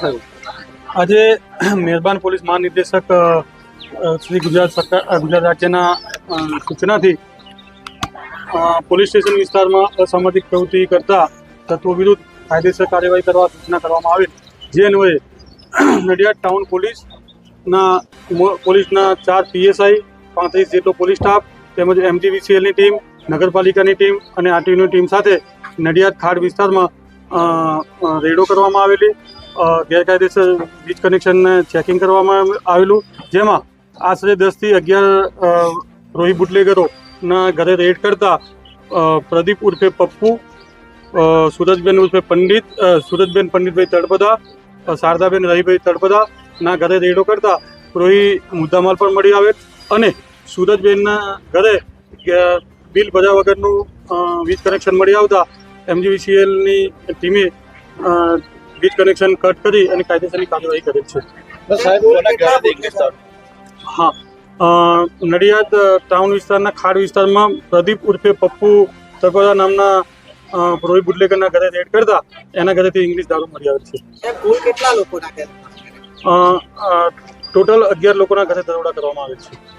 થયું આજે મેરબાન પોલીસ મહાનિર્દેશક શ્રી ગુજરાત સરકાર ગુજરાત રાજ્યના સૂચનાથી પોલીસ સ્ટેશન વિસ્તારમાં અસામાજિક પ્રવૃત્તિ કરતા તત્વો વિરુદ્ધ કાયદેસર કાર્યવાહી કરવા સૂચના કરવામાં આવેલ જે અન્વયે નડિયાદ ટાઉન પોલીસના પોલીસના ચાર પીએસઆઈ, પાંત્રીસ જેટલો પોલીસ સ્ટાફ તેમજ એમજીવીસીએલની ટીમ, નગરપાલિકાની ટીમ અને આરટીયુની ટીમ સાથે નડિયાદ ખાડ વિસ્તારમાં રેડો કરવામાં આવેલી ગેરકાયદેસર વીજ કનેક્શનને ચેકિંગ કરવામાં આવેલું, જેમાં આશરે દસથી અગિયાર રોહી બુટલેગરોના ઘરે રેડ કરતા પ્રદીપ ઉર્ફે પપ્પુ સુરજબેન ઉર્ફે પંડિત સુરજબેન પંડિતભાઈ તળપદા શારદાબેન રહીભાઈ તળપદા ના ઘરે રેડો કરતા રોહી મુદ્દામાલ પણ મળી આવે અને સુરજબેનના ઘરે બિલ ભર્યા વગરનું વીજ કનેક્શન મળી આવતા એમજીવીસીએલની ટીમે વીજ કનેક્શન કટ કરી અને કાયદેસરની કાર્યવાહી કરી છે? હા. નડિયાદ ટાઉન વિસ્તારના ખાડ વિસ્તારમાં પ્રદીપ ઉર્ફે પપ્પુ તકોરા નામના રોહિત બુડલેકરના ઘરે રેડ કરતા એના ઘરેથી ઇંગ્લિશ દારૂ મળી આવે છે. કુલ કેટલા લોકોના ઘરે? અ, અ, ટોટલ અગિયાર લોકોના ઘરે દરોડા કરવામાં આવે છે.